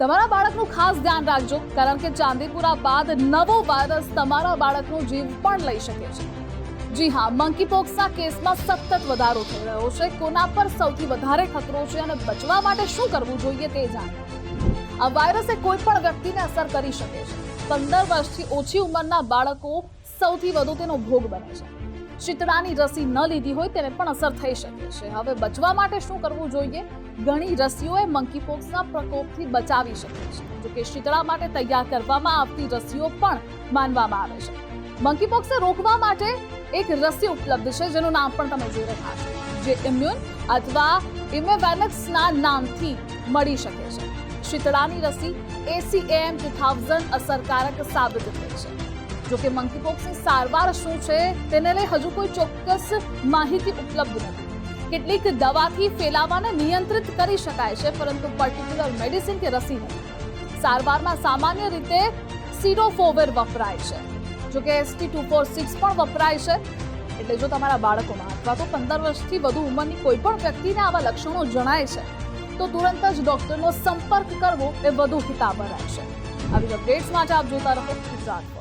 તમારા બાળકનું ખાસ ધ્યાન રાખજો, કારણ કે ચાંદીપુરા બાદ નવો વાયરસ તમારા બાળકનો જીવ પણ લઈ શકે છે. જી હા મંકીપોક્સના કેસમાં સતત વધારો થઈ રહ્યો છે. કોના પર સૌથી વધારે ખતરો છે અને બચવા માટે શું કરવું જોઈએ તે જાણો. આ વાયરસે કોઈ પણ વ્યક્તિને અસર કરી શકે છે. પંદર વર્ષથી ઓછી ઉંમરના બાળકો સૌથી વધુ તેનો ભોગ બને છે. શીતળાની રસી ન લીધી હોય તેને પણ અસર થઈ શકે છે. હવે બચવા માટે શું કરવું જોઈએ? ઘણી રસીઓએ મંકીપોક્સના પ્રકોપથી બચાવી શકે છે. જોકે શીતળા માટે તૈયાર કરવામાં આવતી રસીઓ પણ માનવામાં આવે છે. મંકીપોક્સને રોકવા માટે એક રસી ઉપલબ્ધ છે, જેનું નામ પણ તમે જોઈ રહ્યા છો, જે ઇમ્યુન અથવા ઇમેવેનેક્સના નામથી મળી શકે છે. શીતળાની રસી એસીએમ ટુ થાઉઝન્ડ અસરકારક સાબિત થઈ છે. જો કે મંકીપોક્સની સારવાર શું છે, તેને લઈ હજુ કોઈ ચોક્કસ માહિતી ઉપલબ્ધ નથી. કેટલીક દવાથી ફેલાવાને નિયંત્રિત કરી શકાય છે, પરંતુ પર્ટિક્યુલર મેડિસિન કે રસી નથી. સારવારમાં સામાન્ય રીતે સિરોફોવેર વપરાય છે. જો કે એસટી ટુ ફોર સિક્સ પણ વપરાય છે. એટલે જો તમારા બાળકોમાં અથવા તો પંદર વર્ષથી વધુ ઉંમરની કોઈ પણ વ્યક્તિને આવા લક્ષણો જણાય છે, તો તુરંત જ ડોક્ટરનો સંપર્ક કરવો એ વધુ હિતાવહ રહેશે. આવી અપડેટ્સ માટે આપ જોતા રહો ગુજરાત.